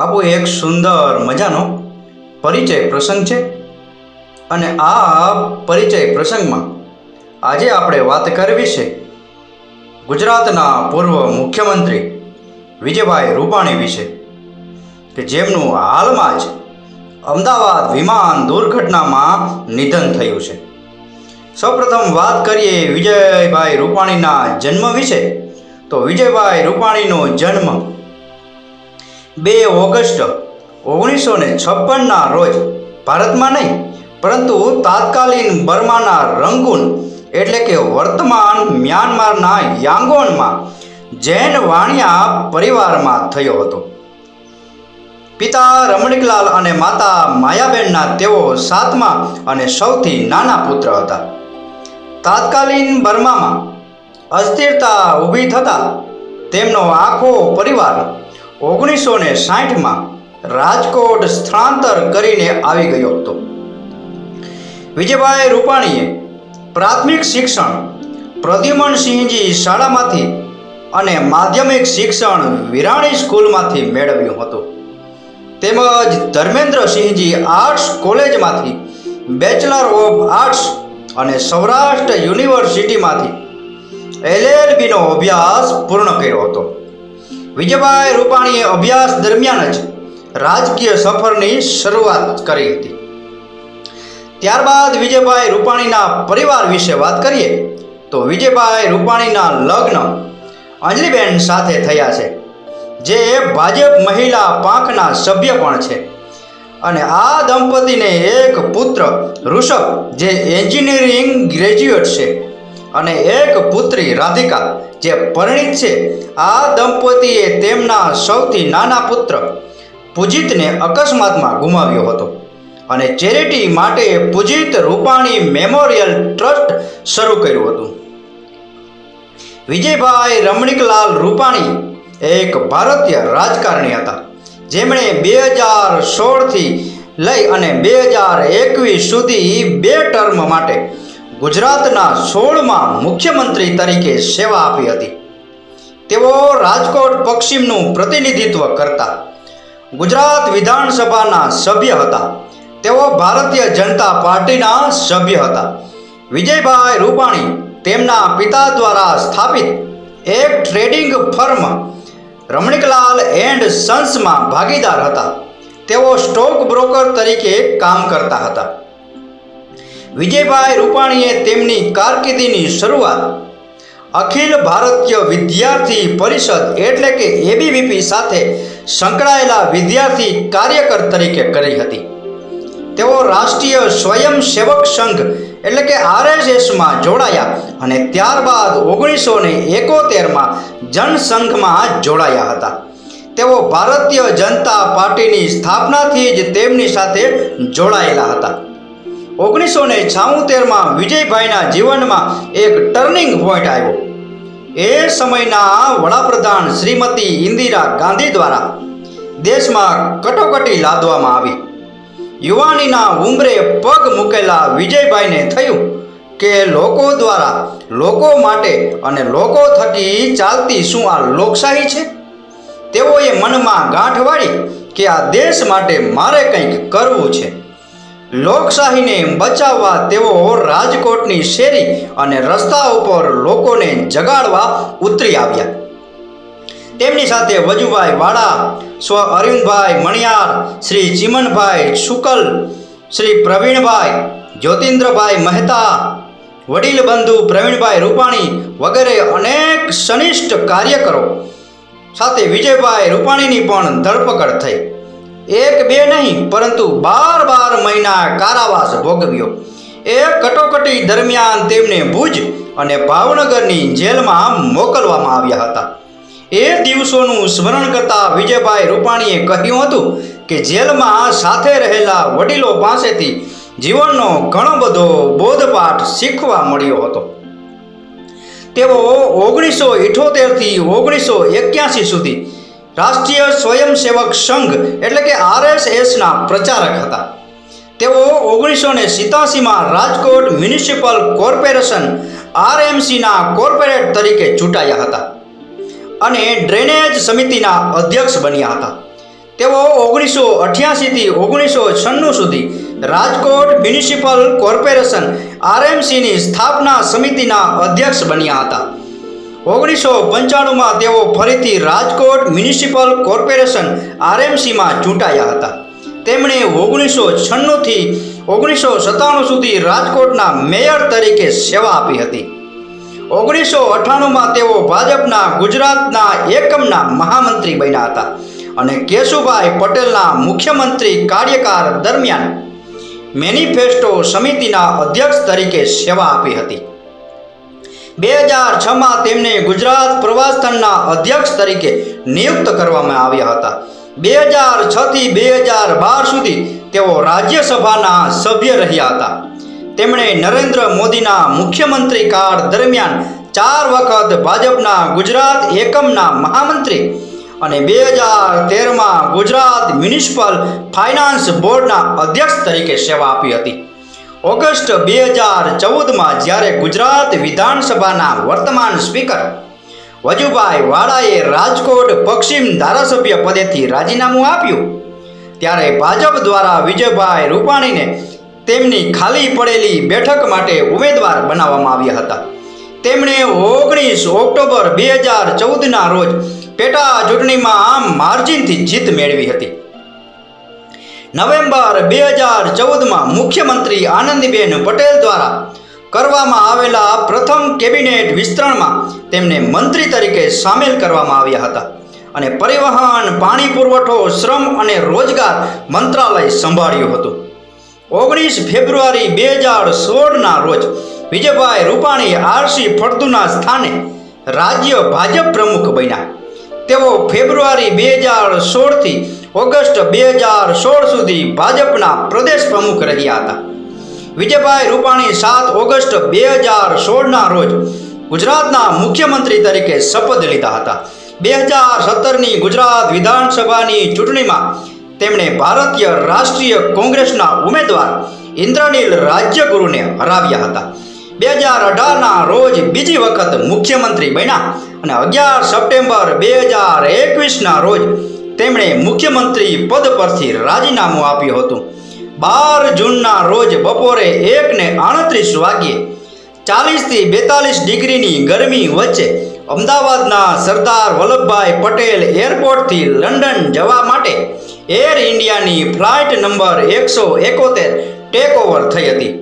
બાપુ, એક સુંદર મજાનો પરિચય પ્રસંગ છે અને આ પરિચય પ્રસંગમાં આજે આપણે વાત કરવી છે ગુજરાતના પૂર્વ મુખ્યમંત્રી વિજયભાઈ રૂપાણી વિશે, કે જેમનું હાલમાં જ અમદાવાદ વિમાન દુર્ઘટનામાં નિધન થયું છે. સૌપ્રથમ વાત કરીએ વિજયભાઈ રૂપાણીના જન્મ વિશે. તો વિજયભાઈ રૂપાણીનો જન્મ બે ઓગસ્ટ ઓગણીસો ને છપ્પનના રોજ ભારતમાં નહીં, પરંતુ તાત્કાલીન બર્માના રંગૂન એટલે કે વર્તમાન મ્યાનમારના યાંગોનમાં જૈન વાણિયા પરિવારમાં થયો હતો. પિતા રમણીકલાલ અને માતા માયાબેનના તેઓ સાતમા અને સૌથી નાના પુત્ર હતા. તાત્કાલીન બર્મામાં અસ્થિરતા ઊભી થતાં તેમનો આખો પરિવાર ઓગણીસો ને સાઠમાં રાજકોટ સ્થળાંતર કરીને આવી ગયો હતો. વિજયભાઈ રૂપાણીએ પ્રાથમિક શિક્ષણ પ્રદ્યુમનસિંહજી શાળામાંથી અને માધ્યમિક શિક્ષણ વિરાણી સ્કૂલમાંથી મેળવ્યું હતું. તેમજ ધર્મેન્દ્રસિંહજી આર્ટ્સ કોલેજમાંથી બેચલર ઓફ આર્ટ્સ અને સૌરાષ્ટ્ર યુનિવર્સિટીમાંથી એલએલબીનો અભ્યાસ પૂર્ણ કર્યો હતો. વિજયભાઈ રૂપાણીએ અભ્યાસ દરમિયાન જ રાજકીય સફરની શરૂઆત કરી હતી. ત્યારબાદ વિજયભાઈ રૂપાણીના પરિવાર વિશે વાત કરીએ, તો વિજયભાઈ રૂપાણીના લગ્ન અંજલિબેન સાથે થયા છે, જે ભાજપ મહિલા પાંખના સભ્ય પણ છે. અને આ દંપતીને એક પુત્ર ઋષભ, જે એન્જિનિયરિંગ ગ્રેજ્યુએટ છે, અને એક પુત્રી રાધિકા જે પરિણીત છે, આ દંપતીએ તેમના સૌથી નાના પુત્ર પૂજિતને અકસ્માતમાં ગુમાવ્યો હતો અને ચેરિટી માટે પૂજિત રૂપાણી મેમોરિયલ ટ્રસ્ટ શરૂ કર્યું હતું. વિજયભાઈ રમણીકલાલ રૂપાણી એક ભારતીય રાજકારણી હતા. જેમણે બે હજાર સોળથી લઈ અને બે હજાર એકવીસ સુધી બે ટર્મ માટે ગુજરાતના સોળમાં મુખ્યમંત્રી તરીકે સેવા આપી હતી. તેઓ રાજકોટ પશ્ચિમનું પ્રતિનિધિત્વ કરતા. ગુજરાત વિધાનસભાના સભ્ય હતા. તેઓ ભારતીય જનતા પાર્ટીના સભ્ય હતા. વિજયભાઈ રૂપાણી તેમના પિતા દ્વારા સ્થાપિત એક ટ્રેડિંગ ફર્મ રમણીકલાલ એન્ડ સન્સમાં ભાગીદાર હતા. તેઓ સ્ટોક બ્રોકર તરીકે કામ કરતા હતા. વિજયભાઈ રૂપાણીએ તેમની કારકિર્દીની શરૂઆત અખિલ ભારતીય વિદ્યાર્થી પરિષદ એટલે કે એબીવીપી સાથે સંકળાયેલા વિદ્યાર્થી કાર્યકર તરીકે કરી હતી. તેઓ રાષ્ટ્રીય સ્વયંસેવક સંઘ એટલે કે આરએસએસમાં જોડાયા અને ત્યારબાદ ઓગણીસો ને એકોતેરમાં જનસંઘમાં જોડાયા હતા. તેઓ ભારતીય જનતા પાર્ટીની સ્થાપનાથી જ તેમની સાથે જોડાયેલા હતા. ઓગણીસો ને છાઉતેરમાં વિજયભાઈના જીવનમાં એક ટર્નિંગ પોઈન્ટ આવ્યો. એ સમયના વડાપ્રધાન શ્રીમતી ઇન્દિરા ગાંધી દ્વારા દેશમાં કટોકટી લાદવામાં આવી. યુવાનીના ઉંમરે પગ મૂકેલા વિજયભાઈને થયું કે લોકો દ્વારા લોકો માટે અને લોકો થકી ચાલતી શું આ લોકશાહી છે? તેઓએ મનમાં ગાંઠ વાળી કે આ દેશ માટે મારે કંઈક કરવું છે. લોકશાહીને બચાવવા તેઓ રાજકોટની શેરી અને રસ્તા ઉપર લોકોને જગાડવા ઉતરી આવ્યા. તેમની સાથે વજુભાઈ વાડા સ્વ અરવિંદભાઈ મણિયાર, શ્રી ચિમનભાઈ શુકલ, શ્રી પ્રવીણભાઈ, જ્યોતિન્દ્રભાઈ મહેતા, વડીલ બંધુ પ્રવીણભાઈ રૂપાણી વગેરે અનેક સનિષ્ઠ કાર્યકરો સાથે વિજયભાઈ રૂપાણીની પણ ધરપકડ થઈ. એક બે નહીં, પરંતુ બાર બાર મહિના કારાવાસ ભોગવ્યો. એ કટોકટી દરમિયાન તેમને ભુજ અને ભાવનગરની જેલમાં મોકલવામાં આવ્યા હતા. એ દિવસોનું સ્મરણ કરતા વિજયભાઈ રૂપાણીએ કહ્યું હતું કે જેલમાં સાથે રહેલા વડીલો પાસેથી જીવનનો ઘણો બધો બોધપાઠ શીખવા મળ્યો હતો. તેઓ ઓગણીસો ઇઠોતેરથી ઓગણીસો એક્યાસી સુધી રાષ્ટ્રીય સ્વયંસેવક સંઘ, એટલે કે આરએસએસના પ્રચારક હતા. તેઓ ઓગણીસો ને સિત્યાસીમાં રાજકોટ મ્યુનિસિપલ કોર્પોરેશન આરએમસીના કોર્પોરેટ તરીકે ચૂંટાયા હતા અને ડ્રેનેજ સમિતિના અધ્યક્ષ બન્યા હતા. તેઓ ઓગણીસો અઠ્યાસીથી ઓગણીસો છન્નું સુધી રાજકોટ મ્યુનિસિપલ કોર્પોરેશન આરએમસીની સ્થાપના સમિતિના અધ્યક્ષ બન્યા હતા. ઓગણીસો પંચાણુંમાં તેઓ ફરીથી રાજકોટ મ્યુનિસિપલ કોર્પોરેશન આરએમસીમાં ચૂંટાયા હતા. તેમણે ઓગણીસો છન્નુંથી ઓગણીસો સત્તાણું સુધી રાજકોટના મેયર તરીકે સેવા આપી હતી. ઓગણીસો અઠ્ઠાણુંમાં તેઓ ભાજપના ગુજરાતના એકમના મહામંત્રી બન્યા હતા અને કેશુભાઈ પટેલના મુખ્યમંત્રી કાર્યકાળ દરમિયાન મેનિફેસ્ટો સમિતિના અધ્યક્ષ તરીકે સેવા આપી હતી. બે હજાર છમાં તેમને ગુજરાત પ્રવાસનના અધ્યક્ષ તરીકે નિયુક્ત કરવામાં આવ્યા હતા. બે હજાર છથી બે હજાર બાર સુધી તેઓ રાજ્યસભાના સભ્ય રહ્યા હતા. તેમણે નરેન્દ્ર મોદીના મુખ્યમંત્રી કાળ દરમિયાન ચાર વખત ભાજપના ગુજરાત એકમના મહામંત્રી અને બે હજાર તેરમાં ગુજરાત મ્યુનિસિપલ ફાઇનાન્સ બોર્ડના અધ્યક્ષ તરીકે સેવા આપી હતી. ઓગસ્ટ બે હજાર ચૌદમાં જ્યારે ગુજરાત વિધાનસભાના વર્તમાન સ્પીકર વજુભાઈ વાળાએ રાજકોટ પશ્ચિમ ધારાસભ્ય પદેથી રાજીનામું આપ્યું, ત્યારે ભાજપ દ્વારા વિજયભાઈ રૂપાણીને તેમની ખાલી પડેલી બેઠક માટે ઉમેદવાર બનાવવામાં આવ્યા હતા. તેમણે ઓગણીસ ઓક્ટોબર બે હજાર ચૌદના રોજ પેટા ચૂંટણીમાં આમ માર્જિનથી જીત મેળવી હતી. નવેમ્બર બે હજાર ચૌદમાં મુખ્યમંત્રી આનંદીબેન પટેલ દ્વારા કરવામાં આવેલા પ્રથમ કેબિનેટ વિસ્તરણમાં તેમને મંત્રી તરીકે સામેલ કરવામાં આવ્યા હતા અને પરિવહન, પાણી પુરવઠો, શ્રમ અને રોજગાર મંત્રાલય સંભાળ્યું હતું. ઓગણીસ ફેબ્રુઆરી બે હજાર સોળના રોજ વિજયભાઈ રૂપાણી આરસી ફળદુના સ્થાને રાજ્ય ભાજપ પ્રમુખ બન્યા. તેઓ ફેબ્રુઆરી બે હજાર સોળથી ઓગસ્ટ બે હજાર સોળ સુધી ભાજપના પ્રદેશ પ્રમુખ રહ્યા હતા. વિજયભાઈ રૂપાણી સાત ઓગસ્ટ બે હજાર સોળના રોજ ગુજરાતના મુખ્યમંત્રી તરીકે શપથ લીધા હતા. બે હજાર સત્તરની ગુજરાત વિધાનસભાની ચૂંટણીમાં તેમણે ભારતીય રાષ્ટ્રીય કોંગ્રેસના ઉમેદવાર ઇન્દ્રનીલ રાજ્યગુરુને હરાવ્યા હતા. બે હજાર અઢારના રોજ બીજી વખત મુખ્યમંત્રી બન્યા અને અગિયાર સપ્ટેમ્બર બે હજાર એકવીસના રોજ તેમણે મુખ્યમંત્રી પદ પરથી રાજીનામું આપ્યું હતું. બાર જૂનના રોજ બપોરે એકને આડત્રીસ વાગ્યે ચાલીસથી બેતાલીસ ડિગ્રીની ગરમી વચ્ચે અમદાવાદના સરદાર વલ્લભભાઈ પટેલ એરપોર્ટથી લંડન જવા માટે એર ઇન્ડિયાની ફ્લાઇટ નંબર એકસો એકોતેર ટેક ઓવર થઈ હતી.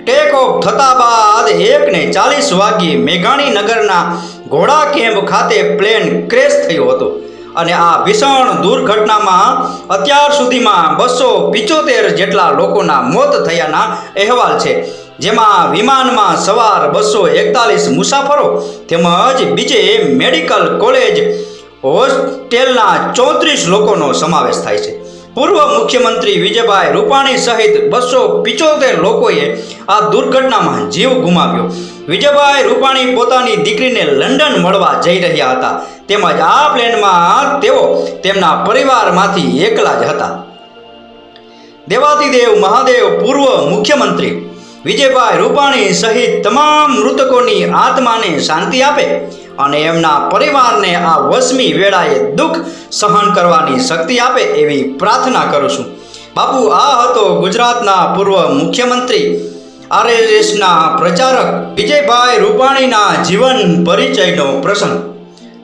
ટેક ઓફ થતા બાદ એકને ચાલીસ વાગ્યે મેઘાણી નગરના ઘોડા કેમ્પ ખાતે પ્લેન ક્રેશ થયો હતો. અને આ ભીષણ દુર્ઘટનામાં અત્યાર સુધીમાં બસો પિચોતેર જેટલા લોકોના મોત થયાના અહેવાલ છે. જેમાં વિમાનમાં સવાર બસો એકતાલીસ મુસાફરો તેમજ બીજે મેડિકલ કોલેજ હોસ્ટેલના ચોત્રીસ લોકોનો સમાવેશ થાય છે. પૂર્વ મુખ્યમંત્રી વિજયભાઈ રૂપાણી સહિત બસો પિચોતેર લોકોએ આ દુર્ઘટનામાં જીવ ગુમાવ્યો. વિજયભાઈ રૂપાણી પોતાની દીકરીને લંડન મળવા જઈ રહ્યા હતા. તેમજ આ પ્લેનમાં તેઓ તેમના પરિવારમાંથી એકલા જ હતા. દેવાદિદેવ મહાદેવ પૂર્વ મુખ્યમંત્રી વિજયભાઈ રૂપાણી સહિત તમામ મૃતકોની આત્માને શાંતિ આપે અને એમના પરિવારને આ વસમી વેળાએ દુઃખ સહન કરવાની શક્તિ આપે એવી પ્રાર્થના કરું છું. બાપુ, આ હતો ગુજરાતના પૂર્વ મુખ્યમંત્રી, આરએસએસના પ્રચારક વિજયભાઈ રૂપાણીના જીવન પરિચયનો પ્રસંગ.